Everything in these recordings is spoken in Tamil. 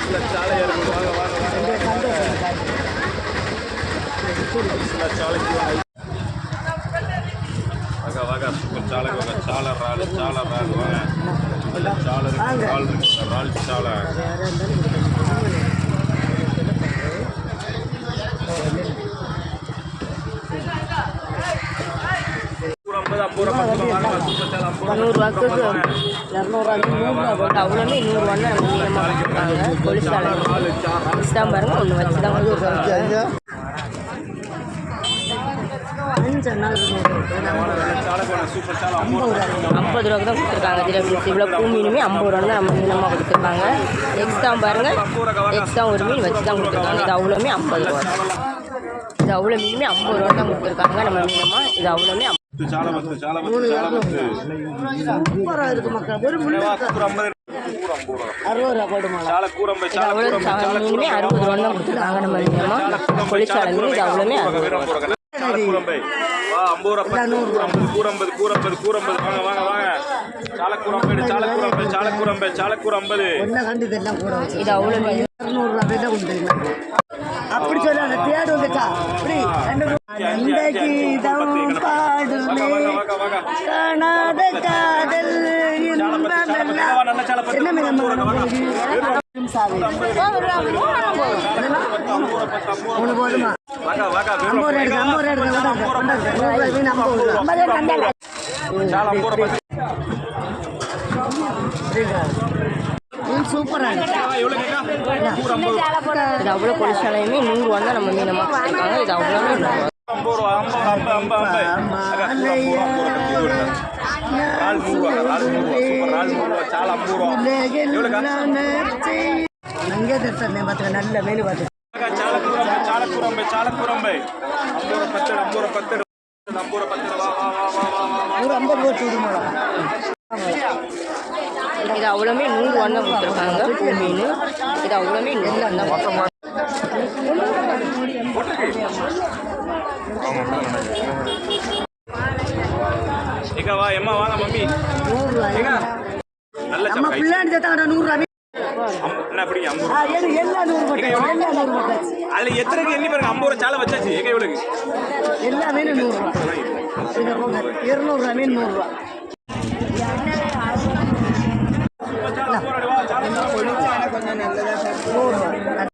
சில சாலை இறங்கி. வாங்க வாங்க. சில சாலைக்கு வாங்க. வாங்க வாங்க. சூப்பர் சாலைக்கு வாங்க. சாலை ராலு நூறுரூவாக்கு இரநூறுவா நூறுரூவா போட்டு அவ்வளோமே நூறுரூவான்னு நம்ம மீனமாக கொலுசாலை தான் பாருங்கள் ஒன்று வச்சு தான் ஐம்பது ரூபாய்க்கு தான் கொடுத்துருக்காங்க ஜிலேபிஸ் இவ்வளோ பூ மீனுமே ஐம்பது ரூபான்னு தான் கொடுத்துருக்காங்க. எக்ஸ்ட்ரா பாருங்கள் எக்ஸ்ட்ரா ஒரு மீன் வச்சு தான் கொடுத்துருக்காங்க. இது அவ்வளோமே ஐம்பது ரூபா இது அவ்வளோ மீனுமே ஐம்பது ரூபா தான் கொடுத்துருக்காங்க நம்ம மீனமாக இது அவ்வளோமே చాలా మంది చాలా మంది చాలా మంది அறுபது அப்படி சொல்லி அந்த தேடு வந்துட்டா அப்படி. காணாத காதல் இன்பமெல்லாம் என்ன மிதமாக மூணு போதுமா வாங்க வாங்க ஐம்பது ஐம்பது ரூபா ஐம்பது ஐம்பது ஐம்பது ஐம்பது நாலு மூணு ரூபா நாலு மூணு இது அவ்வளோமே நூறு ரூபான்னு தான் மீன் இது அவ்வளோமே நூறு ரூபான்னு தான் ஏக்கா வா எம்மா வாங்க மம்மி. ஏக்கா நல்ல நம்ம பிள்ளைங்க சேர்த்தாங்கடா நூறுரூவா அதுல எத்தனை எண்ணி பாருங்க ஐம்பது ரூபா சாலை வச்சாச்சு. எங்க இவளுக்கு எல்லா மீனும் நூறுரூவா இருநூறுவா மீன் நூறுரூவா கொஞ்சம் நல்லதா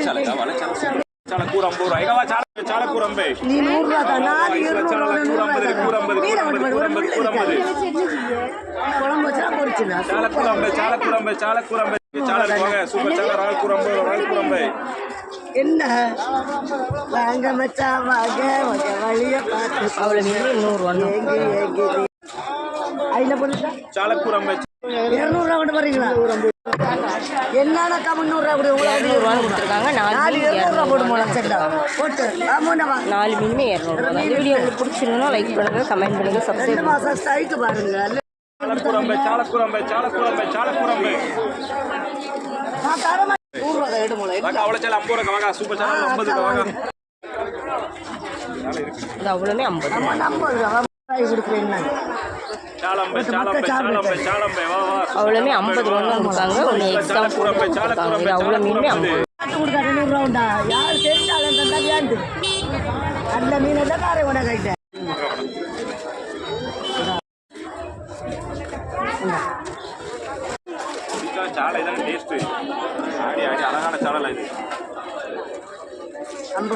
చాలా కావాలి చాలా చాలా కూర అంబూర ఇక వా చాలా చాలా కూర అంబై நீ நூறுரூவா தான் நாலு ஐஸ்ல இருநூறு చాలా కూర అంబది కూర అంబది மீனை కూర மட்டும் అంబది போடு, కూర ஒரு అంబది முள்ளு కూర అంబది இருக்காது. குழம்பு வச்சா பொரிச்சுனா చాలా కూరంబై చాలా కూరంబై చాలా కూరంబై చాలా పోగా సూపర్ చాలా రాల్ కూరంబై రాల్ కూరంబై என்ன வாங்க மச்சான் வாங்க உங்க வழிய பார்த்து அவ்வளோ மீன் நூறுரூவா தான் ஏங்கி ஏங்கி அதில் போட்டுட்டா చాలా కూరంబై இரநூறுவா கொடுத்துருக்காங்க நாலு இரநூறுவா போட்டு போகலாம் சரிடா போட்டு ஆமாண்டா நாலு மீனுமே லைக் பண்ணுங்கள் கமெண்ட் பண்ணுங்கள் ஐம்பது ரூபா வாங்க ஐம்பது ரூபா. அவ்வளோமே ஐம்பது ரூபா கொடுத்தாங்க. ஒன்று எக்ஸ்ட்ரா கொடுத்தாங்க. அவ்வளோ மீனுமே ஐம்பது அந்த